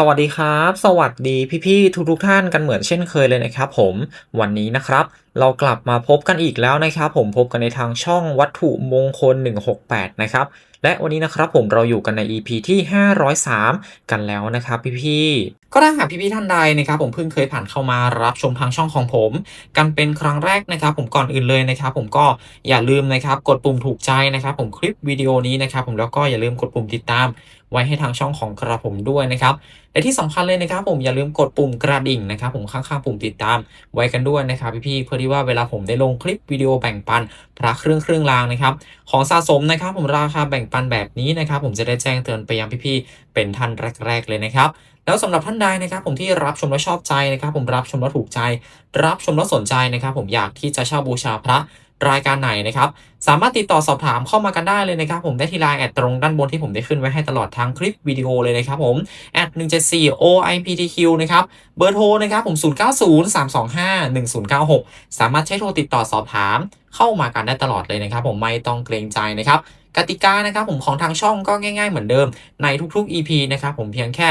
สวัสดีครับ สวัสดีพี่ๆทุกๆท่านกันเหมือนเช่นเคยเลยนะครับผมวันนี้นะครับ เรากลับมาพบกันอีกแล้วนะครับผมพบกันในทางช่องวัตถุมงคล 168 นะครับ และวันนี้นะครับผมเราอยู่กันใน EP ที่ 503 กันแล้วนะครับพี่ๆก็ถ้าหากพี่ๆท่านใดนะครับผมเพิ่งเคยผ่านเข้ามารับชมทางช่องของผม กันเป็นครั้งแรกนะครับ ผมก่อนอื่นเลยนะครับ ผมก็อย่าลืมนะครับกดปุ่มถูกใจนะครับ ผมคลิปวิดีโอนี้นะครับ ผมแล้วก็อย่าลืมกดปุ่มติดตาม ไว้ให้ทางช่องของกระผมด้วยนะครับและที่สำคัญเลยนะครับ ผมอย่าลืมกดปุ่มกระดิ่งนะครับ ผมข้างๆปุ่มติดตามไว้กันด้วยนะครับพี่ๆเพื่อที่ว่าเวลาผมได้ลงคลิปวิดีโอแบ่งปันพระเครื่องเครื่องรางนะครับ ของสะสมนะครับ ผมราคาแบ่งปันแบบนี้นะครับ ผมจะได้แจ้งเตือนไปยังพี่ๆเป็นท่านแรก ๆ เลยนะครับแล้วสำหรับท่านใดนะครับ ผมที่รับชมแล้วชอบใจนะครับ ผมรับชมแล้วถูกใจ รับชมแล้วสนใจนะครับ ผมอยากที่จะเช่าบูชาพระ รายการไหนนะครับสามารถติดต่อสอบถามเข้ามากันได้เลยนะครับผมได้ที่ไลน์แอดตรงด้านบนที่ผมได้ขึ้นไว้ให้ตลอดทางคลิปวิดีโอเลยนะครับผมแอด174 OIPTQ นะครับเบอร์โทรนะครับผม 0903251096 สามารถใช้โทรติดต่อสอบถามเข้ามากันได้ตลอดเลยนะครับผมไม่ต้องเกรงใจนะครับกติกานะครับผมของทางช่องก็ง่ายๆเหมือนเดิมในทุกๆ EP นะครับผมเพียงแค่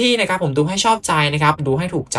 พี่ๆนะครับผมดูให้ชอบใจนะครับ ดูให้ถูกใจ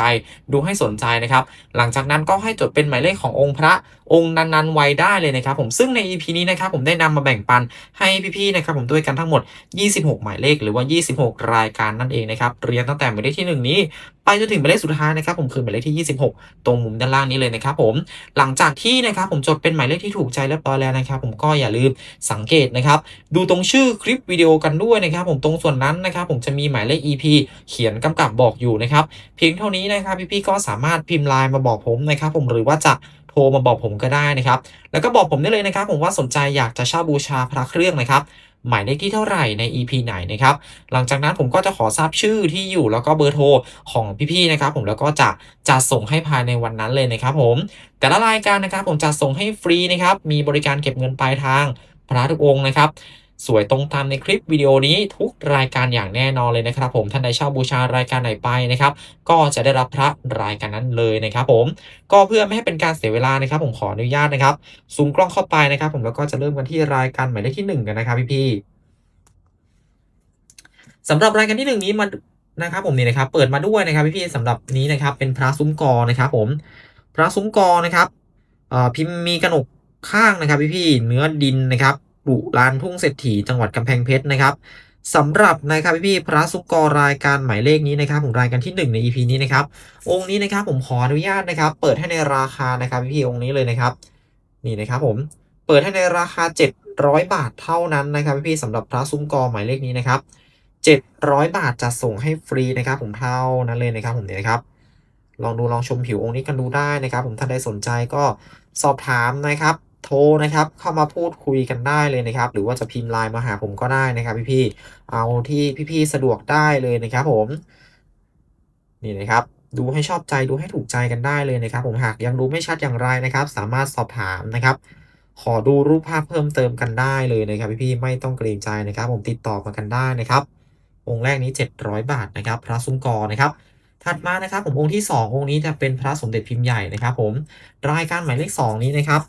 ดูให้สนใจนะครับ หลังจากนั้นก็ให้จดเป็นหมายเลขขององค์พระองค์นั้นๆไว้ได้เลยนะครับผมซึ่งใน EP นี้นะครับผมได้นำมาแบ่งปันให้พี่ๆนะครับผมด้วยกันทั้งหมด 26 หมายเลขหรือว่า 26 รายการนั่นเองนะครับเรียงตั้งแต่หมายเลขที่ 1 นี้ ไปจนถึงหมายเลขสุดท้ายนะครับผมคือหมายเลขที่ 26 ตรงมุมด้านล่างนี้เลยนะครับผมหลังจากที่นะครับผมจดเป็นหมายเลขที่ถูกใจเรียบร้อยแล้วนะครับผมก็อย่าลืมสังเกตนะครับดูตรงชื่อคลิปวิดีโอกันด้วยนะครับผมตรงส่วนนั้นนะครับผมจะมีหมายเลข EP เขียนกำกับบอกอยู่นะครับเพียงเท่านี้นะครับพี่ๆก็สามารถพิมพ์ไลน์มาบอกผมนะครับผมหรือว่าจะ โทรมาบอกผมก็ได้นะครับ แล้วก็บอกผมได้เลยนะครับ ผมว่าสนใจอยากจะเช่าบูชาพระเครื่องนะครับ หมายเลขที่เท่าไหร่ใน EP ไหนนะครับ หลังจากนั้นผมก็จะขอทราบชื่อที่อยู่แล้วก็เบอร์โทรของพี่ๆนะครับ ผมแล้วก็จะจะส่งให้ภายในวันนั้นเลยนะครับ ผม แต่ละรายการนะครับ ผมจะส่งให้ฟรีนะครับ มีบริการเก็บเงินปลายทางพระทุกองค์นะครับ สวยตรงตามในคลิปวิดีโอนี้ทุกรายการอย่างแน่นอนเลยนะครับ ผมท่านใดช่าบูชารายการไหนไปนะครับ ก็จะได้รับพระรายการนั้นเลยนะครับ ผมก็เพื่อไม่ให้เป็นการเสียเวลานะครับ ผมขออนุญาตนะครับซูมกล้องเข้าไปนะครับ ผมแล้วก็จะเริ่มกันที่รายการหมายเลขที่หนึ่งกันนะครับพี่ๆสำหรับรายการที่หนึ่งนี้มันนะครับผมนี่นะครับเปิดมาด้วยนะครับพี่ๆสำหรับนี้นะครับเป็นพระซุ้มกอนะครับ ผมพระซุ้มกอนะครับพิมพ์มีกระหนกข้างนะครับพี่ๆเนื้อดินนะครับ ปลุลานทุ่งเศรษฐีจังหวัดกำแพงเพชรนะครับสำหรับนะครับพี่ๆพระซุ้มกอรายการหมายเลขนี้นะครับผมรายการที่หนึ่งใน EP นี้นะครับองค์นี้นะครับผมขออนุญาตนะครับ เปิดให้ในราคานะครับพี่ๆองค์นี้เลยนะครับ นี่นะครับผมเปิดให้ในราคา 700 บาทเท่านั้นนะครับพี่ๆสำหรับพระซุ้มกอหมายเลขนี้นะครับ 700 บาทจะส่งให้ฟรีนะครับ ผมเท่านั้นเลยนะครับ ผมเนี่ยนะครับ ลองดูลองชมผิวองค์นี้กันดูได้นะครับ ผมท่านใดสนใจก็สอบถามนะครับ โทรนะครับเข้ามาพูดคุยกันได้เลยนะครับ หรือว่าจะพิมพ์ไลน์มาหาผมก็ได้นะครับพี่ๆเอาที่พี่ๆสะดวกได้เลยนะครับผม นี่นะครับดูให้ชอบใจดูให้ถูกใจกันได้เลยนะครับ ผมหากยังดูไม่ชัดอย่างไรนะครับ สามารถสอบถามนะครับ ขอดูรูปภาพเพิ่มเติมกันได้เลยนะครับ พี่ๆไม่ต้องเกรงใจนะครับ ผมติดต่อมากันได้นะครับ องค์แรกนี้ 700 บาทนะครับ พระซุ้มกอนะครับ ถัดมานะครับ ผมองค์ที่ 2 องค์นี้จะเป็นพระสมเด็จพิมพ์ใหญ่นะครับ ผมรายการหมายเลข2นี้นะครับ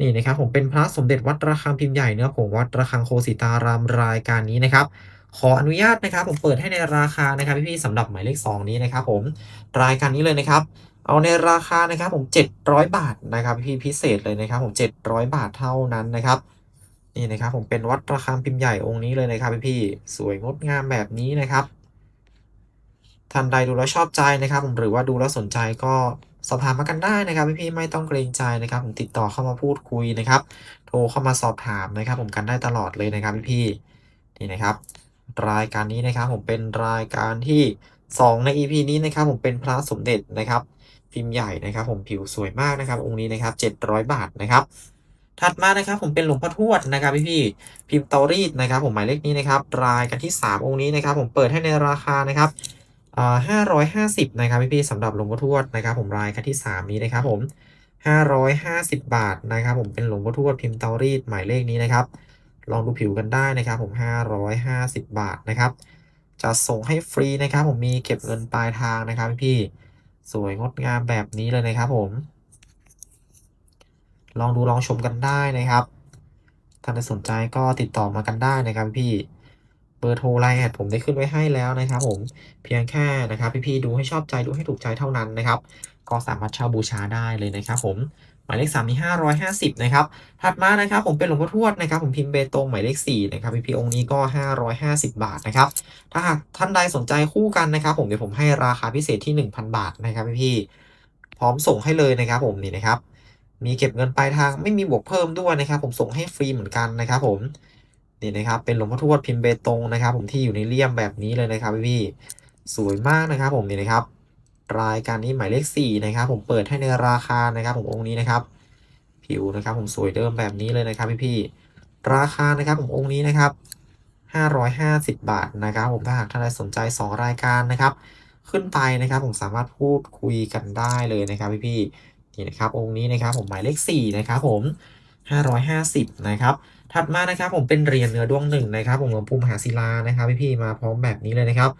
นี่นะครับผมเป็นพระสมเด็จวัดระฆังพิมพ์ใหญ่เนื้อผงวัดระฆังโคสิตารามรายการนี้นะครับขออนุญาตนะครับผมเปิดให้ในราคานะครับพี่ๆสำหรับหมายเลข 2 นี้นะครับผมรายการนี้เลยนะครับ เอาในราคานะครับผม 700 บาทนะครับพี่พิเศษเลยนะครับผม 700 บาทเท่านั้นนะครับนี่นะครับผมเป็นวัดระฆังพิมพ์ใหญ่องค์นี้เลยนะครับพี่ๆสวยงดงามแบบนี้นะครับท่านใดดูแล้วชอบใจนะครับ ผมหรือว่าดูแล้วสนใจก็ สอบถามมากันได้นะครับพี่ๆไม่ต้องเกรงใจนะครับผมติดต่อเข้ามาพูดคุยนะครับ โทรเข้ามาสอบถามนะครับ ผมกันได้ตลอดเลยนะครับพี่ๆนี่นะครับ รายการนี้นะครับผมเป็นรายการที่ 2 ใน EP นี้นะครับ ผมเป็นพระสมเด็จนะครับ พิมพ์ใหญ่นะครับ ผมผิวสวยมากนะครับ องค์นี้นะครับ 700 บาทนะครับ ถัดมานะครับ ผมเป็นหลวงพ่อทวดนะครับพี่ๆพิมพ์ตารีดนะครับ ผมหมายเลขนี้นะครับ รายการที่ 3 องค์นี้นะครับ ผมเปิดให้ในราคานะครับ 550 นะครับพี่ๆสำหรับหลวงพ่อทวดนะครับผมรายการที่ 3 นี้นะครับผม 550 บาทนะครับผมเป็นหลวงพ่อทวดพิมพ์เตารีดหมายเลขนี้นะครับ ลองดูผิวกันได้นะครับผม 550 บาทนะครับจะส่งให้ฟรีนะครับ ผมมีเก็บเงินปลายทางนะครับพี่สวยงดงามแบบนี้เลยนะครับผม ลองดูลองชมกันได้นะครับถ้าใครสนใจก็ติดต่อมากันได้นะครับพี่ เบอร์โทรไลน์แอดผมได้ขึ้นไว้ให้แล้วนะครับผมเพียงแค่นะครับพี่ๆดูให้ชอบใจดูให้ถูกใจเท่านั้นนะครับ ก็สามารถเช่าบูชาได้เลยนะครับผมหมายเลข3นี่550นะครับถัดมานะครับผมเป็นหลวงพ่อทวดนะครับผมพิมพ์เบตงหมายเลข4นะครับพี่ๆองค์นี้ก็550บาทนะครับถ้าหากท่านใดสนใจคู่กันนะครับ ผมเดี๋ยวผมให้ราคาพิเศษที่1,000บาทนะครับพี่ๆพร้อมส่งให้เลยนะครับผมนี่นะครับมีเก็บเงินปลายทางไม่มีบวกเพิ่มด้วยนะครับ ผมส่งให้ฟรีเหมือนกันนะครับผม นี่นะครับ เป็นหลวงพ่อทวดพิมพ์เบตงนะครับ ผมที่อยู่ในเลี่ยมแบบนี้เลยนะครับพี่ๆสวยมากนะครับ ผมนี่นะครับ รายการนี้หมายเลข4นะครับ ผมเปิดให้ในราคานะครับ ผมองค์นี้นะครับ ผิวนะครับ ผมสวยเดิมแบบนี้เลยนะครับพี่ๆราคานะครับ ผมองค์นี้นะครับ550 บาทนะครับ ผมถ้าหากท่านใดสนใจ 2 รายการนะครับ ขึ้นไปนะครับผมสามารถพูดคุยกันได้เลยนะครับพี่ๆนี่นะครับองค์นี้นะครับผมหมายเลข4นะครับผม550นะครับ ถัดมานะครับผมเป็นเหรียญเนื้อดวงหนึ่งนะครับผมหลวงปู่มหาศิลานะครับพี่ๆมาพร้อมแบบนี้เลยนะครับ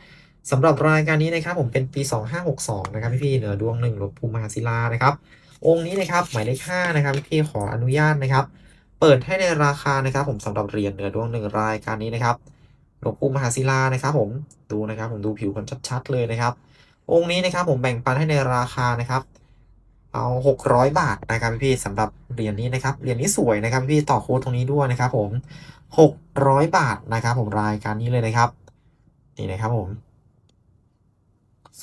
สำหรับรายการนี้นะครับผมเป็นปี 2562นะครับพี่ๆเหนือดวงหนึ่งหลวงปู่มหาศิลานะครับองค์นี้นะครับหมายเลข5นะครับพี่ๆขออนุญาตนะครับ เปิดให้ในราคานะครับ ผมสำหรับเหรียญเหนือดวงหนึ่งรายการนี้นะครับหลวงปู่มหาศิลานะครับ ผมดูนะครับผมดูผิวกันชัดๆเลยนะครับ องค์นี้นะครับผมแบ่งปันให้ในราคานะครับ เอา 600 บาทนะครับพี่สำหรับเหรียญนี้นะครับเหรียญนี้สวยนะครับพี่ต่อโค้ดตรงนี้ด้วยนะครับผม 600 บาทนะครับ ผมรายการนี้เลยนะครับ นี่นะครับผม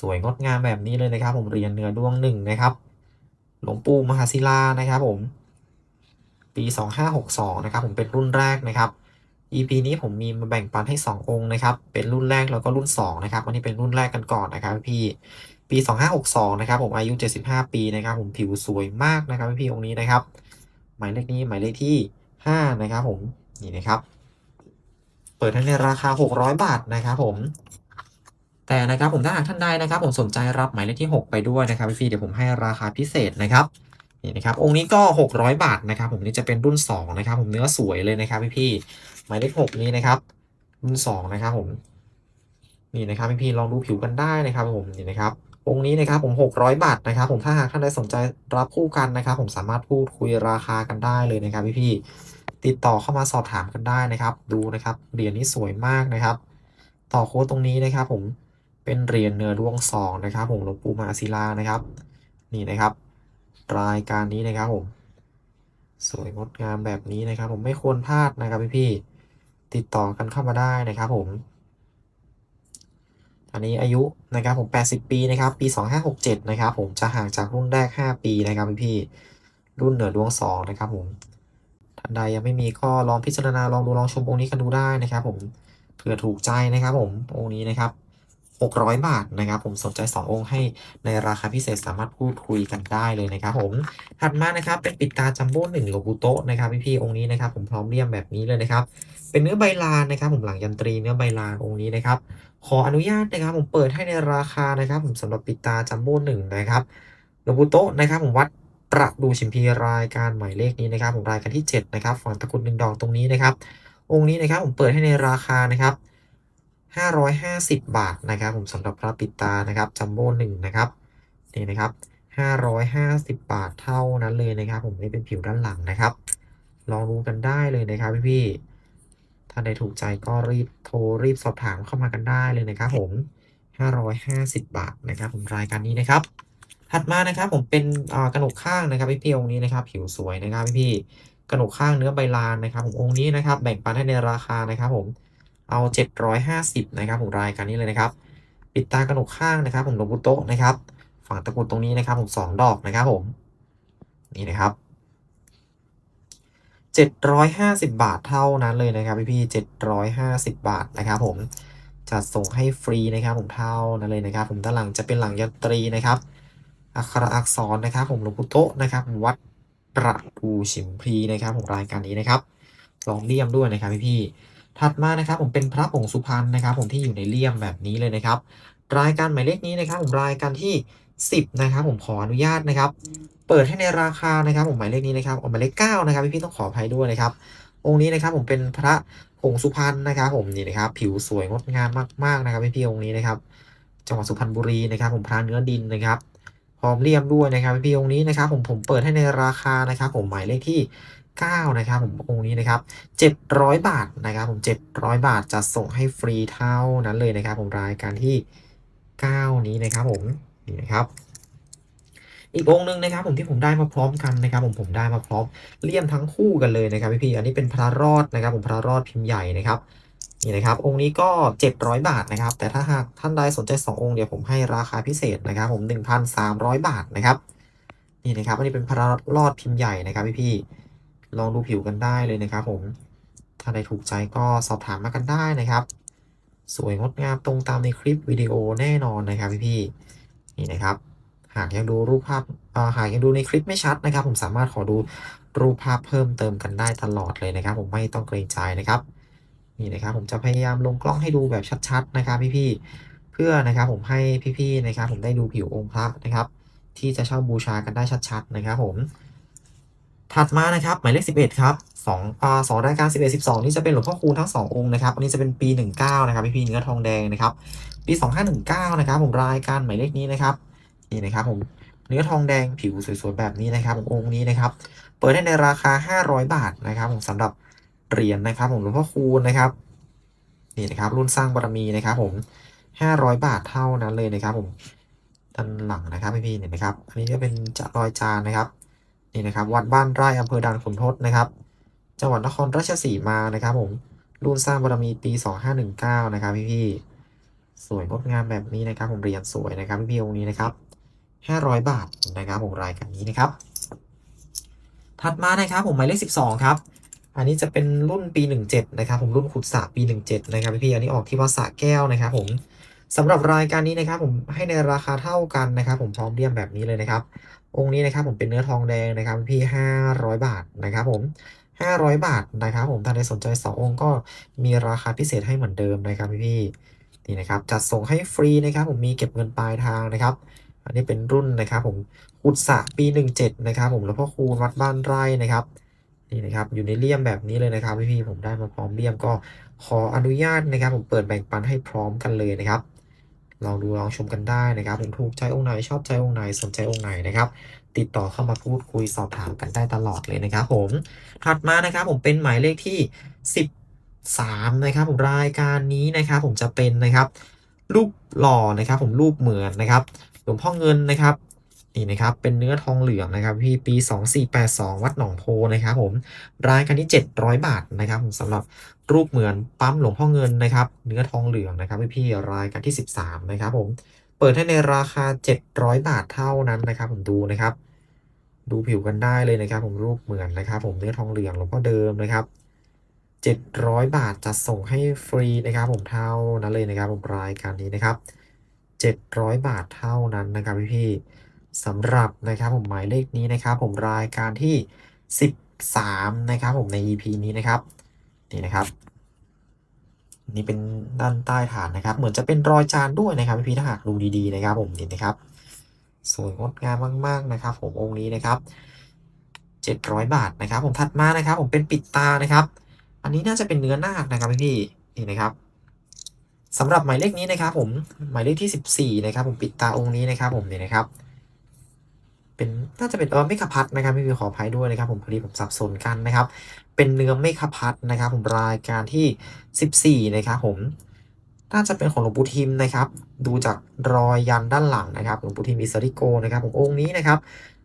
สวยงดงามแบบนี้เลยนะครับ ผมเหรียญเนื้อดวงหนึ่งนะครับ หลวงปู่มหาศิลานะครับ ผม ปี 2562 นะครับ ผมเป็นรุ่นแรกนะครับ EP นี้ผมมีมาแบ่งปันให้ 2 องค์นะครับ เป็นรุ่นแรกแล้วก็รุ่น2นะครับวันนี้เป็นรุ่นแรกกันก่อนนะครับ พี่ ปี 2562 นะครับผมอายุ 75 ปีนะครับผมผิวสวยมากนะครับพี่องค์นี้นะครับ หมายเลขนี้หมายเลขที่ 5 นะครับผมนี่นะครับ เปิดให้ในราคา 600 บาทนะครับผม แต่นะครับผมถ้าหากท่านใดนะครับ ผมสนใจรับหมายเลขที่ 6 ไปด้วยนะครับพี่ๆเดี๋ยวผมให้ราคาพิเศษนะครับนี่นะครับองค์นี้ก็ 600 บาทนะครับผมนี่จะเป็นรุ่น 2 นะครับ ผมเนื้อสวยเลยนะครับพี่ๆหมายเลข 6 นี้นะครับ รุ่น 2 นะครับผมนี่นะครับพี่ๆลองดูผิวกันได้นะครับผมนี่นะครับ องค์นี้นะครับผม600 บาทนะครับผมถ้าหากท่านใดสนใจรับคู่กันนะครับ ผมสามารถพูดคุยราคากันได้เลยนะครับพี่ๆติดต่อเข้ามาสอบถามกันได้นะครับ ดูนะครับเหรียญนี้สวยมากนะครับ ต่อโค้ดตรงนี้นะครับ ผมเป็นเหรียญเนื้อดวงสองนะครับ ผมหลวงปู่มาศิลานะครับ นี่นะครับ รายการนี้นะครับผมสวยงดงามแบบนี้นะครับ ผมไม่ควรพลาดนะครับพี่ๆติดต่อกันเข้ามาได้นะครับ ผม อันนี้อายุนะครับผม 80 ปีนะครับ ปี 2567 นะครับผมจะห่างจากรุ่นแรก 5 ปีนะครับพี่ๆรุ่นเหนือดวง 2 นะครับผมท่านใดยังไม่มีก็ลองพิจารณาลองดูลองชมองค์นี้กันดูได้นะครับผมเผื่อถูกใจนะครับผมองค์นี้นะครับ 600 บาทนะครับ ผมสนใจ 2 องค์ให้ในราคาพิเศษสามารถพูดคุยกันได้เลยนะครับผมถัดมานะครับเป็นปิดตาจัมโบ้หนึ่งหลวงปู่โตะนะครับพี่ๆองค์นี้นะครับ ผมพร้อมเลี่ยมแบบนี้เลยนะครับ เป็นเนื้อใบลานนะครับ ผมหลังยันตรีเนื้อใบลานองค์นี้นะครับ ขออนุญาตนะครับ ผมเปิดให้ในราคานะครับ ผมสำหรับปิดตาจัมโบ้หนึ่งนะครับหลวงปู่โตะนะครับ ผมวัดประดูชิมพีรายการหมายเลขนี้นะครับ ผมรายการที่7นะครับฝั่งตะกรุดหนึ่งดอกตรงนี้นะครับ องค์นี้นะครับผมเปิดให้ในราคานะครับ 550 บาทนะครับ ผมสำหรับพระปิดตานะครับจัมโบ้หนึ่งนะครับนี่นะครับ 550 บาทเท่านั้นเลยนะครับ ผมนี่เป็นผิวด้านหลังนะครับ ลองดูกันได้เลยนะครับพี่ๆท่านใดถูกใจก็รีบโทรรีบสอบถามเข้ามากันได้เลยนะครับ ผม 550 บาทนะครับ ผมรายการนี้นะครับ ถัดมานะครับ ผมเป็นกระหนกข้างนะครับพี่ๆองค์นี้นะครับ ผิวสวยนะครับพี่ๆกระหนกข้างเนื้อใบลานนะครับ ผมองค์นี้นะครับ แบ่งปันให้ในราคานะครับ ผม เอา 750 นะครับผมรายการนี้เลยนะครับ ปิดตากระหนกข้างนะครับ ผมหลวงปู่โตะนะครับ ฝั่งตะกุดตรงนี้นะครับ ผมสองดอกนะครับผม นี่นะครับ 750 บาทเท่านั้นเลยนะครับพี่พี่750 บาทนะครับผมจัดส่งให้ฟรีนะครับ ผมเท่านั้นเลยนะครับ ผมด้านหลังจะเป็นหลังยันตรีนะครับอักขระอักษรนะครับ ผมหลวงปู่โตะนะครับ วัดประดูฉิมพีนะครับ ผมรายการนี้นะครับลองเลี่ยมด้วยนะครับพี่พี่ ถัดมานะครับผมเป็นพระผงสุพรรณนะครับ ผมที่อยู่ในเลี่ยมแบบนี้เลยนะครับ รายการหมายเลขนี้นะครับ ผมรายการที่ 10 นะครับ ผมขออนุญาตนะครับ เปิดให้ในราคานะครับ ผมหมายเลขนี้นะครับเอาหมายเลข9นะครับพี่ๆต้องขออภัยด้วยนะครับ องค์นี้นะครับผมเป็นพระผงสุพรรณนะครับ ผมนี่นะครับ ผิวสวยงดงามมากๆนะครับพี่ๆองค์นี้นะครับ จังหวัดสุพรรณบุรีนะครับ ผมพระเนื้อดินนะครับพร้อมเลี่ยมด้วยนะครับพี่ๆองค์นี้นะครับ ผมผมเปิดให้ในราคานะครับ ผมหมายเลขที่ 9นะครับผมองค์นี้นะครับ700 บาทนะครับผม700 บาทจะส่งให้ฟรีเท่านั้นเลยนะครับ ผมรายการที่ 9 นี้นะครับผมนี่นะครับอีกองค์หนึ่งนะครับผมที่ผมได้มาพร้อมกันนะครับ ผมผมได้มาพร้อมเลี่ยมทั้งคู่กันเลยนะครับพี่ๆอันนี้เป็นพระรอดนะครับ ผมพระรอดพิมพ์ใหญ่นะครับนี่นะครับ องค์นี้ก็ 700 บาทนะครับ แต่ถ้าหากท่านใดสนใจ 2 องค์เดี๋ยวผมให้ราคาพิเศษนะครับ ผม 1,300 บาทนะครับนี่นะครับ อันนี้เป็นพระรอดพิมพ์ใหญ่นะครับพี่ๆ ลองดูผิวกันได้เลยนะครับผม ถ้าใดถูกใจก็สอบถามมากันได้นะครับ สวยงดงามตรงตามในคลิปวิดีโอแน่นอนนะครับพี่ๆนี่นะครับ หากยังดูรูปภาพหากยังดูในคลิปไม่ชัดนะครับ ผมสามารถขอดูรูปภาพเพิ่มเติมกันได้ตลอดเลยนะครับ ผมไม่ต้องเกรงใจนะครับนี่นะครับผมจะพยายามลงกล้องให้ดูแบบชัดๆนะครับพี่ๆเพื่อนะครับผมให้พี่ๆนะครับผมได้ดูผิวองค์พระนะครับ ที่จะเช่าบูชากันได้ชัดๆนะครับผม ถัดมานะครับหมายเลข 11 ครับสองอ่าสองรายการ 11 12 นี่จะเป็นหลวงพ่อคูณทั้ง 2 องค์นะครับอันนี้จะเป็นปี 19 นะครับพี่ๆเนื้อทองแดงนะครับปี 2519 นะครับผมรายการหมายเลขนี้นะครับนี่นะครับผมเนื้อทองแดงผิวสวยๆแบบนี้นะครับผมองค์นี้นะครับเปิดได้ในราคา 500 บาทนะครับผมสำหรับเหรียญนะครับผมหลวงพ่อคูณนะครับนี่นะครับรุ่นสร้างบารมีนะครับผม 500 บาทเท่านั้นเลยนะครับผมด้านหลังนะครับพี่ๆเนี่ยนะครับอันนี้ก็เป็นจะรอยจานนะครับ นี่นะครับ วัดบ้านไร่อำเภอด่านขุนทดนะครับ จังหวัดนครราชสีมานะครับผมรุ่นสร้างบารมีปี 2519 นะครับพี่ๆสวยงดงามแบบนี้นะครับ ผมเรียญสวยนะครับพี่ๆองค์นี้นะครับ 500 บาทนะครับผมรายการนี้นะครับ ถัดมานะครับผมหมายเลข 12 ครับ อันนี้จะเป็นรุ่นปี 17 นะครับ ผมรุ่นขุดสระปี 17 นะครับพี่ๆอันนี้ออกที่วัดสระแก้วนะครับ ผม สำหรับรายการนี้นะครับผมให้ในราคาเท่ากันนะครับ ผมพร้อมเลี่ยมแบบนี้เลยนะครับ องค์นี้นะครับผมเป็นเนื้อทองแดงนะครับพี่500บาทนะครับผม500บาทนะครับ ผมถ้าใครสนใจ2องค์ก็มีราคาพิเศษให้เหมือนเดิมนะครับพี่ๆนี่นะครับจัดส่งให้ฟรีนะครับ ผมมีเก็บเงินปลายทางนะครับ อันนี้เป็นรุ่นนะครับ ผมขุดสระปี17นะครับผมแล้วพ่อคูณวัดบ้านไร่นะครับนี่นะครับอยู่ในเลี่ยมแบบนี้เลยนะครับพี่ๆผมได้มาพร้อมเลี่ยมก็ขออนุญาตนะครับ ผมเปิดแบ่งปันให้พร้อมกันเลยนะครับ ลองดูลองชมกันได้นะครับผมถูกใจองค์ไหนชอบใจองค์ไหนสนใจองค์ไหนนะครับ ติดต่อเข้ามาพูดคุยสอบถามกันได้ตลอดเลยนะครับผมถัดมานะครับผมเป็นหมายเลขที่ 13นะครับผมรายการนี้นะครับผมจะเป็นนะครับรูปหล่อนะครับผมรูปเหมือนนะครับหลวงพ่อเงินนะครับ นี่นะครับเป็นเนื้อทองเหลืองนะครับพี่ปี 2482 วัดหนองโพนะครับผมรายการนี้700 บาทนะครับผมสำหรับรูปเหมือนปั๊มหลวงพ่อเงินนะครับเนื้อทองเหลืองนะครับพี่ๆรายการที่ 13 นะครับผมเปิดให้ในราคา 700 บาทเท่านั้นนะครับผมดูนะครับ ดูผิวกันได้เลยนะครับ ผมรูปเหมือนนะครับ ผมเนื้อทองเหลืองหลวงพ่อเดิมนะครับ700 บาทจะส่งให้ฟรีนะครับ ผมเท่านั้นเลยนะครับผมรายการนี้นะครับ700 บาทเท่านั้นนะครับพี่ๆ สำหรับนะครับผมหมายเลขนี้นะครับ ผมรายการที่ 13 นะครับ ผมใน EP นี้นะครับนี่นะครับ นี่เป็นด้านใต้ฐานนะครับ เหมือนจะเป็นรอยจานด้วยนะครับพี่ถ้าหากดูดีๆนะครับ ผมนี่นะครับสวยงดงามมากๆนะครับ ผมองค์นี้นะครับ700 บาทนะครับ ผมถัดมานะครับ ผมเป็นปิดตานะครับ อันนี้น่าจะเป็นเนื้อนาคนะครับพี่นี่นะครับสำหรับหมายเลขนี้นะครับ ผมหมายเลขที่ 14 นะครับ ผมปิดตาองค์นี้นะครับ ผมนี่นะครับ เป็นน่าจะเป็นเออไม่ขพัดนะครับพี่ๆขออภัยด้วยนะครับผมพอดีผมสับสนกันนะครับ เป็นเนื้อไม่ขพัดนะครับผมรายการที่ 14 นะครับผมน่าจะเป็นของหลวงปู่ทิมนะครับ ดูจากรอยยันด้านหลังนะครับหลวงปู่ทิมอิสริโกนะครับผมองค์นี้นะครับ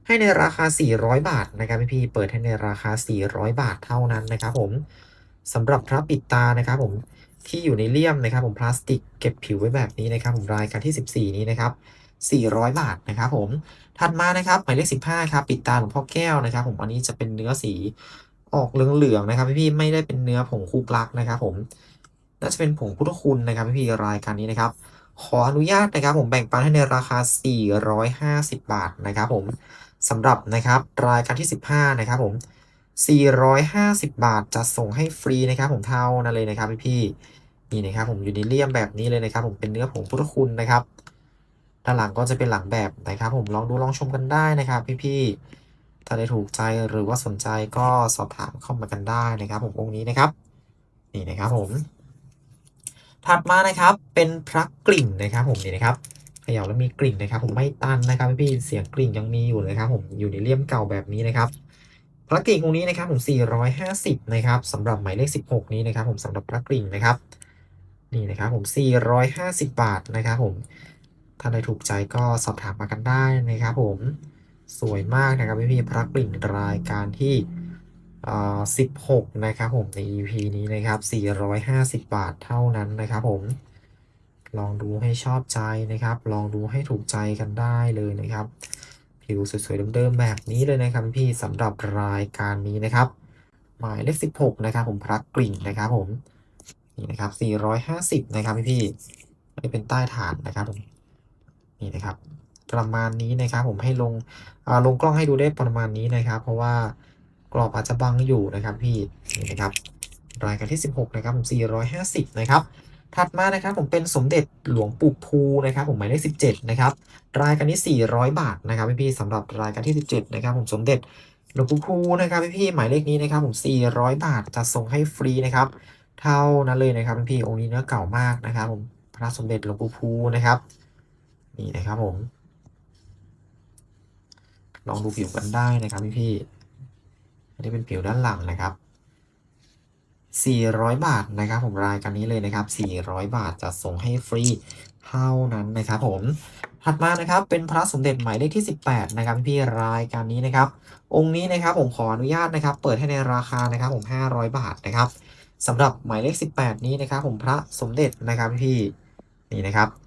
ให้ในราคา 400 บาทนะครับพี่ๆเปิดให้ในราคา 400 บาทเท่านั้นนะครับผมสำหรับพระปิดตานะครับผมที่อยู่ในเลี่ยมนะครับ ผมพลาสติกเก็บผิวไว้แบบนี้นะครับ ผมรายการที่ 14 นี้นะครับ 400 บาทนะครับผม ถัดมานะครับหมายเลข15ครับปิดตาหลวงพ่อแก้วนะครับ ผมอันนี้จะเป็นเนื้อสีออกเหลืองๆนะครับพี่ๆไม่ได้เป็นเนื้อผงคูปลักนะครับ ผมน่าจะเป็นผงพุทธคุณนะครับพี่ๆรายการนี้นะครับ ขออนุญาตนะครับ ผมแบ่งปันให้ในราคา 450 บาทนะครับ ผมสำหรับนะครับรายการที่ 15 นะครับ ผม 450 บาทจะส่งให้ฟรีนะครับ ผมเท่านั้นเลยนะครับพี่ๆนี่นะครับผมอยู่ในเลี่ยมแบบนี้เลยนะครับ ผมเป็นเนื้อผงพุทธคุณนะครับ ด้านหลังก็จะเป็นหลังแบบนะครับ ผมลองดูลองชมกันได้นะครับ พี่ๆถ้าได้ถูกใจหรือว่าสนใจก็สอบถามเข้ามากันได้นะครับ ผมองค์นี้นะครับ นี่นะครับผม ถัดมานะครับเป็นพระกลิ่งนะครับ ผมนี่นะครับเขย่าแล้วมีกลิ่นนะครับ ผมไม่ตันนะครับพี่ๆเสียงกลิ่นยังมีอยู่เลยครับ ผมอยู่ในเลี่ยมเก่าแบบนี้นะครับพระกริ่งองค์นี้นะครับผม 450 นะครับสำหรับหมายเลข 16 นี้นะครับ ผมสำหรับพระกริ่งนะครับ นี่นะครับผม 450 บาทนะครับผม ถ้าใดถูกใจก็สอบถามมากันได้นะครับผม สวยมากนะครับพี่ๆพระกริ่งรายการที่อ่อ16 นะครับผมใน EP นี้นะครับ 450 บาทเท่านั้นนะครับผม ลองดูให้ชอบใจนะครับ ลองดูให้ถูกใจกันได้เลยนะครับ ผิวสวยๆเดิมๆแบบนี้เลยนะครับพี่สำหรับรายการนี้นะครับ หมายเลข 16 นะครับผมพระกริ่งนะครับผม นี่นะครับ 450 นะครับพี่พี่นี่เป็นใต้ฐานนะครับผม นี่นะครับ ประมาณนี้นะครับผมให้ลงลงกล้องให้ดูได้ประมาณนี้นะครับ เพราะว่ากรอบอาจจะบังอยู่นะครับพี่นี่นะครับรายการที่ 16 นะครับผม450 นะครับ ถัดมานะครับผมเป็นสมเด็จหลวงปู่ภูนะครับผมหมายเลข17 นะครับ รายการที่400 บาทนะครับพี่ๆสำหรับรายการที่ 17 นะครับผมสมเด็จหลวงปู่ภูนะครับพี่ๆหมายเลขนี้นะครับผม 400 บาทจะส่งให้ฟรีนะครับ เท่านั้นเลยนะครับพี่ๆองค์นี้เนื้อเก่ามากนะครับผมพระสมเด็จหลวงปู่ภูนะครับ นี่นะครับผม ลองดูผิวกันได้นะครับพี่ๆอันนี้เป็นผิวด้านหลังนะครับ 400 บาทนะครับ ผมรายการนี้เลยนะครับ 400 บาทจะส่งให้ฟรีเท่านั้นนะครับผมถัดมานะครับเป็นพระสมเด็จหมายเลขที่ 18 นะครับพี่รายการนี้นะครับ องค์นี้นะครับผมขออนุญาตนะครับ เปิดให้ในราคานะครับผม 500 บาทนะครับสำหรับหมายเลข 18 นี้นะครับ ผมพระสมเด็จนะครับพี่นี่นะครับ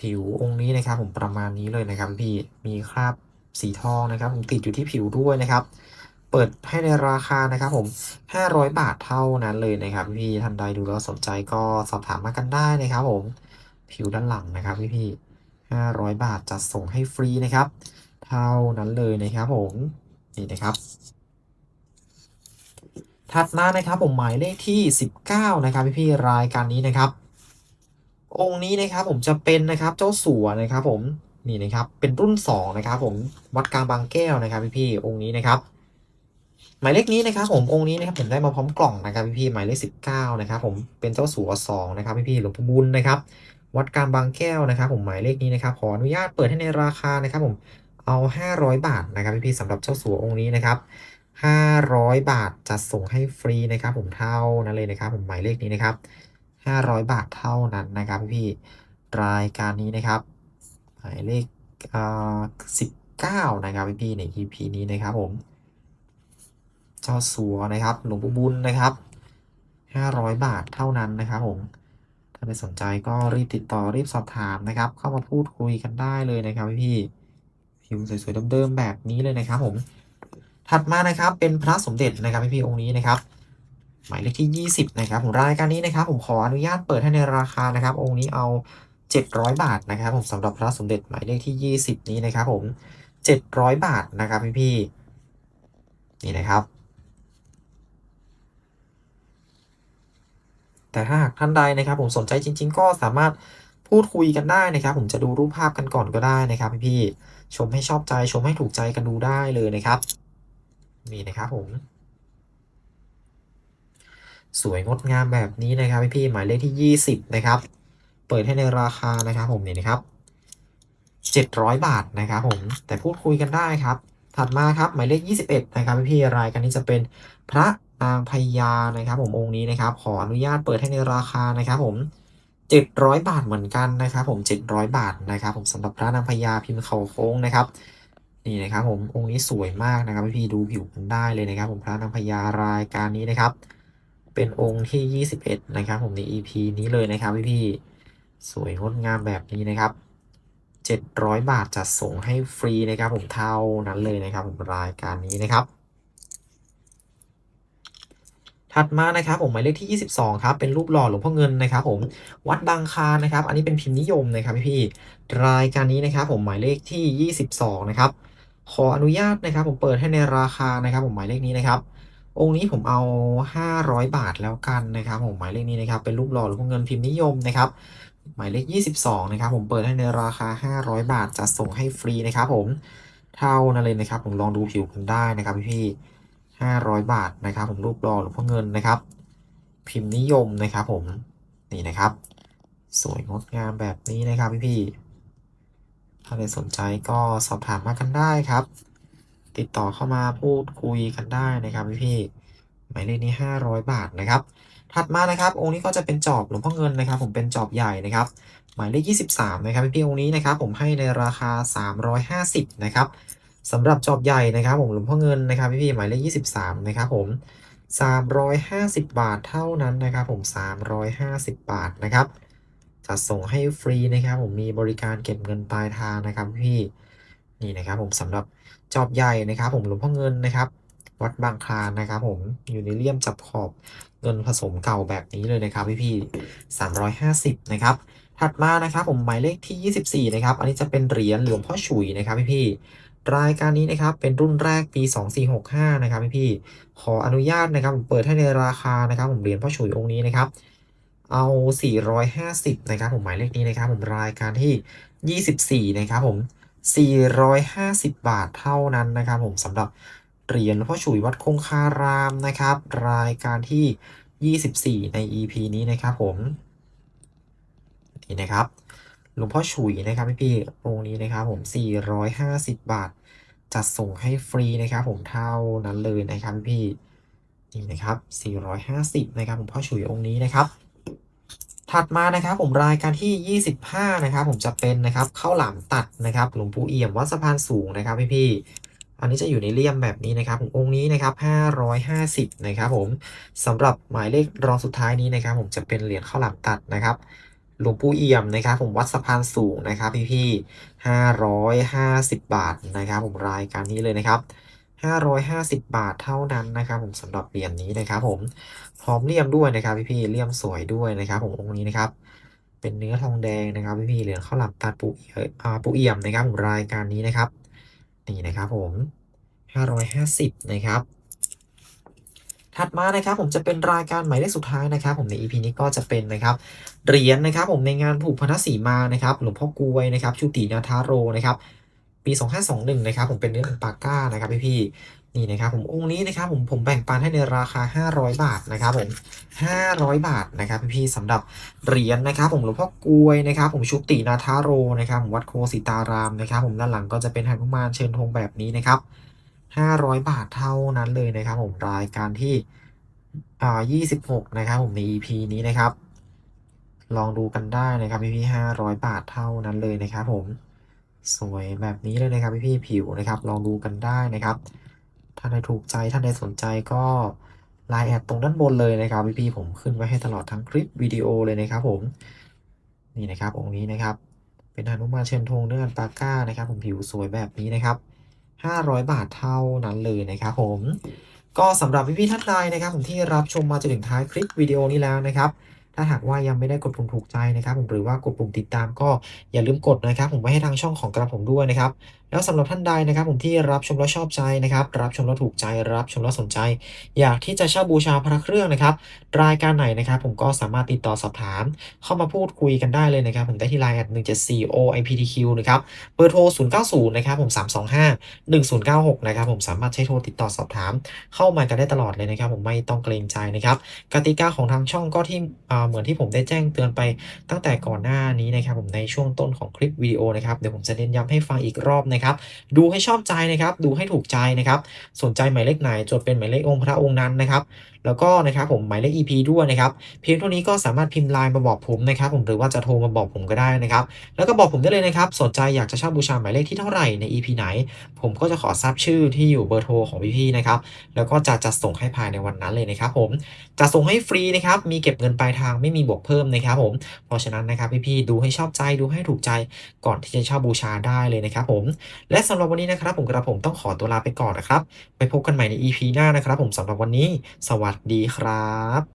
ผิวองค์นี้นะครับผมประมาณนี้เลยนะครับพี่มีคราบสีทองนะครับ ผมติดอยู่ที่ผิวด้วยนะครับ เปิดให้ในราคานะครับ ผม 500 บาทเท่านั้นเลยนะครับ พี่ท่านใดดูแล้วสนใจก็สอบถามมากันได้นะครับ ผมผิวด้านหลังนะครับ พี่พี่500 บาทจัดส่งให้ฟรีนะครับ เท่านั้นเลยนะครับผมนี่นะครับถัดมานะครับผมหมายเลขที่ 19 นะครับพี่พี่รายการนี้นะครับ องค์นี้นะครับผมจะเป็นนะครับเจ้าสัวนะครับผมนี่นะครับเป็นรุ่น2นะครับผมวัดกลางบางแก้วนะครับพี่พี่องค์นี้นะครับ หมายเลขนี้นะครับผมองค์นี้นะครับผมได้มาพร้อมกล่องนะครับพี่พี่หมายเลข19นะครับผมเป็นเจ้าสัว2นะครับพี่พี่หลวงปู่บุญนะครับวัดกลางบางแก้วนะครับผมหมายเลขนี้นะครับขออนุญาตเปิดให้ในราคานะครับผมเอา 500 บาทนะครับพี่พี่สำหรับเจ้าสัวองค์นี้นะครับ500 บาทจะส่งให้ฟรีนะครับผมเท่านั้นเลยนะครับผมหมายเลขนี้นะครับ 500 บาทเท่านั้นนะครับพี่รายการนี้นะครับหมายเลขอ่า19นะครับพี่ใน EP นี้นะครับผม เจ้าสัวนะครับ หลวงปู่บุญนะครับ500บาทเท่านั้นนะครับผม ถ้าไม่สนใจก็รีบติดต่อรีบสอบถามนะครับ เข้ามาพูดคุยกันได้เลยนะครับพี่ๆผิวสวยๆเดิมๆแบบนี้เลยนะครับผม ถัดมานะครับเป็นพระสมเด็จนะครับพี่องค์นี้นะครับ หมายเลขที่ 20 นะครับผมรายการนี้นะครับผมขออนุญาตเปิดให้ในราคานะครับ องค์นี้เอา 700 บาทนะครับ ผมสำหรับพระสมเด็จหมายเลขที่ 20 นี้นะครับ ผม 700 บาทนะครับพี่ๆนี่นะครับ แต่ถ้าหากท่านใดนะครับ ผมสนใจจริง ๆ ก็สามารถพูดคุยกันได้นะครับ ผมจะดูรูปภาพกันก่อนก็ได้นะครับ พี่ๆชมให้ชอบใจชมให้ถูกใจกันดูได้เลยนะครับ นี่นะครับผม สวยงดงามแบบนี้นะครับพี่ๆหมายเลขที่ 20 นะครับ เปิดให้ในราคานะครับผมนี่นะครับ700 บาทนะครับผมแต่พูดคุยกันได้ครับ ถัดมาครับหมายเลข 21 นะครับพี่ๆรายการนี้จะเป็นพระนางพญานะครับผมองค์นี้นะครับ ขออนุญาตเปิดให้ในราคานะครับผม700 บาทเหมือนกันนะครับผม 700 บาทนะครับ ผมสำหรับพระนางพญาพิมพ์เขาโค้งนะครับนี่นะครับผมองค์นี้สวยมากนะครับพี่ดูผิวกันได้เลยนะครับ ผมพระนางพญารายการนี้นะครับ เป็นองค์ที่ 21 นะครับ ผมใน EP นี้เลยนะครับพี่ๆสวยงดงามแบบนี้นะครับ 700 บาทจัดส่งให้ฟรีนะครับ ผมเท่านั้นเลยนะครับ ผมรายการนี้นะครับ ถัดมานะครับ ผมหมายเลขที่ 22 ครับ เป็นรูปหล่อหลวงพ่อเงินนะครับ ผมวัดบางคานนะครับ อันนี้เป็นพิมพ์นิยมนะครับพี่ๆรายการนี้นะครับ ผมหมายเลขที่ 22 นะครับ ขออนุญาตนะครับ ผมเปิดให้ในราคานะครับ ผมหมายเลขนี้นะครับ องค์นี้ผมเอา 500 บาทแล้วกันนะครับผมหมายเลขนี้นะครับเป็นรูปหล่อหลวงพ่อเงินพิมพ์นิยมนะครับหมายเลข 22 นะครับผมเปิดให้ในราคา 500 บาทจะส่งให้ฟรีนะครับผมเท่านั้นเลยนะครับ ผมลองดูผิวกันได้นะครับพี่ๆ500บาทนะครับ ผมรูปหล่อหลวงพ่อเงินนะครับ พิมพ์นิยมนะครับ ผมนี่นะครับ สวยงดงามแบบนี้นะครับพี่ๆถ้าใครสนใจก็สอบถามมากันได้ครับ ติดต่อเข้ามาพูดคุยกันได้นะครับพี่ๆหมายเลขนี้ 500 บาทนะครับ ถัดมานะครับ องค์นี้ก็จะเป็นจอบหลวงพ่อเงินนะครับ ผมเป็นจอบใหญ่นะครับ หมายเลข 23 นะครับพี่ๆองค์นี้นะครับ ผมให้ในราคา 350 นะครับสำหรับจอบใหญ่นะครับผมหลวงพ่อเงินนะครับพี่ๆหมายเลข 23 นะครับผม 350 บาทเท่านั้นนะครับ ผม 350 บาทนะครับจะส่งให้ฟรีนะครับ ผมมีบริการเก็บเงินปลายทางนะครับพี่นี่นะครับผมสำหรับ จอบใหญ่นะครับ ผมหลวงพ่อเงินนะครับ วัดบางคลานนะครับ ผมอยู่ในเลี่ยมจับขอบเงินผสมเก่าแบบนี้เลยนะครับพี่พี่350นะครับ ถัดมานะครับ ผมหมายเลขที่24นะครับ อันนี้จะเป็นเหรียญหลวงพ่อฉุยนะครับพี่พี่รายการนี้นะครับเป็นรุ่นแรกปี 2465 นะครับพี่พี่ขออนุญาตนะครับผมเปิดให้ในราคานะครับผมเหรียญพ่อฉุยองค์นี้นะครับ เอา 450 นะครับผมหมายเลขนี้นะครับผมรายการที่ 24 นะครับผม 450 บาทเท่านั้นนะครับผมสำหรับเหรียญพ่อฉุยวัดคงคารามนะครับ รายการที่ 24 ใน EP นี้นะครับผมนี่นะครับหลวงพ่อฉุยนะครับพี่พี่องค์นี้นะครับผม 450 บาท จัดส่งให้ฟรีนะครับผมเท่านั้นเลยนะครับพี่นี่นะครับ 450 นะครับผมพ่อฉุยองค์นี้นะครับ ถัดมานะครับผมรายการที่ 25 นะครับผมจะเป็นนะครับข้าวหลามตัดนะครับหลวงปู่เอี่ยมวัดสะพานสูงนะครับพี่พี่อันนี้จะอยู่ในเลี่ยมแบบนี้นะครับผมองค์นี้นะครับ550นะครับผมสำหรับหมายเลขรองสุดท้ายนี้นะครับผมจะเป็นเหรียญข้าวหลามตัดนะครับหลวงปู่เอี่ยมนะครับผมวัดสะพานสูงนะครับพี่พี่550 บาทนะครับผมรายการนี้เลยนะครับ 550 บาทเท่านั้นนะครับผมสำหรับเหรียญนี้นะครับผมพร้อมเลี่ยมด้วยนะครับพี่พี่ๆเลี่ยมสวยด้วยนะครับ ผมองค์นี้นะครับ เป็นเนื้อทองแดงนะครับพี่พี่ๆเหรียญข้าวหลามตัดปูเอ่ออ่าปูเอี่ยมนะครับผมรายการนี้นะครับ นี่นะครับผม 550 นะครับถัดมานะครับผมจะเป็นรายการหมายเลขสุดท้ายนะครับ ผมใน EP นี้ก็จะเป็นนะครับเหรียญนะครับ ผมในงานผูกพันธสีมานะครับหลวงพ่อกวยนะครับชุตินาทาโรนะครับ ปี 2521 นะครับผมเป็นเนื้อปาก้านะครับพี่พี่นี่นะครับผมองค์นี้นะครับผมผมแบ่งปันให้ในราคา 500 บาทนะครับผม 500 บาทนะครับพี่พี่ๆสำหรับเหรียญนะครับผมหลวงพ่อกลวยนะครับผมชุตินาทาโรนะครับผมวัดโคสิตารามนะครับผมด้านหลังก็จะเป็นหนุมานเชิญธงแบบนี้นะครับ 500 บาทเท่านั้นเลยนะครับผมรายการที่อ่า26 นะครับผมใน EP นี้นะครับ ลองดูกันได้นะครับพี่พี่500 บาทเท่านั้นเลยนะครับผม สวยแบบนี้เลยนะครับพี่พี่ผิวนะครับ ลองดูกันได้นะครับ ถ้าใดถูกใจท่านใดสนใจก็ไลน์แอดตรงด้านบนเลยนะครับพี่พี่ผมขึ้นไว้ให้ตลอดทั้งคลิปวิดีโอเลยนะครับ ผมนี่นะครับองค์นี้นะครับ เป็นหนุมานเชิญธงเนื้ออันปาก้านะครับ ผมผิวสวยแบบนี้นะครับ 500 บาทเท่านั้นเลยนะครับ ผมก็สำหรับพี่ๆท่านใดนะครับ ผมที่รับชมมาจนถึงท้ายคลิปวิดีโอนี้แล้วนะครับ ถ้าหากว่ายังไม่ได้กดปุ่มถูกใจนะครับผมหรือว่ากดปุ่มติดตามก็อย่าลืมกดนะครับผมไว้ให้ทางช่องของกระผมด้วยนะครับ แล้วสำหรับท่านใดนะครับผมที่รับชมแล้วชอบใจนะครับ รับชมแล้วถูกใจรับชมแล้วสนใจ อยากที่จะเช่าบูชาพระเครื่องนะครับ รายการไหนนะครับ ผมก็สามารถติดต่อสอบถาม เข้ามาพูดคุยกันได้เลยนะครับ ผมได้ที่ไลน์แอด174 OIPTQ นะครับเบอร์โทร 090 นะครับ ผม 325 1096 นะครับ ผมสามารถใช้โทรติดต่อสอบถาม เข้ามากันได้ตลอดเลยนะครับ ผมไม่ต้องเกรงใจนะครับกติกาของทางช่องก็ที่เหมือนที่ผมได้แจ้งเตือนไปตั้งแต่ก่อนหน้านี้นะครับ ผมในช่วงต้นของคลิปวิดีโอนะครับเดี๋ยวผมจะเน้นย้ำให้ฟังอีกรอบนะครับดูให้ชอบใจนะครับ ดูให้ถูกใจนะครับ สนใจหมายเลขไหนจดเป็นหมายเลของค์พระองค์นั้นนะครับ แล้วก็นะครับผมหมายเลข EP ด้วยนะครับเพียงเท่านี้ก็สามารถพิมพ์ไลน์มาบอกผมนะครับผมหรือว่าจะโทรมาบอกผมก็ได้นะครับแล้วก็บอกผมได้เลยนะครับสนใจอยากจะเช่าบูชาหมายเลขที่เท่าไหร่ใน EP ไหน ผมก็จะขอทราบชื่อที่อยู่เบอร์โทรของพี่ๆนะครับแล้วก็จะจัดส่งให้ภายในวันนั้นเลยนะครับผมจะส่งให้ฟรีนะครับมีเก็บเงินปลายทางไม่มีบวกเพิ่มนะครับผมเพราะฉะนั้นนะครับพี่ๆดูให้ชอบใจดูให้ถูกใจก่อนที่จะเช่าบูชาได้เลยนะครับผมและสำหรับวันนี้นะครับผมกระผมต้องขอตัวลาไปก่อนนะครับไปพบกันใหม่ใน EP หน้านะครับผมสำหรับวันนี้สวัสดีครับ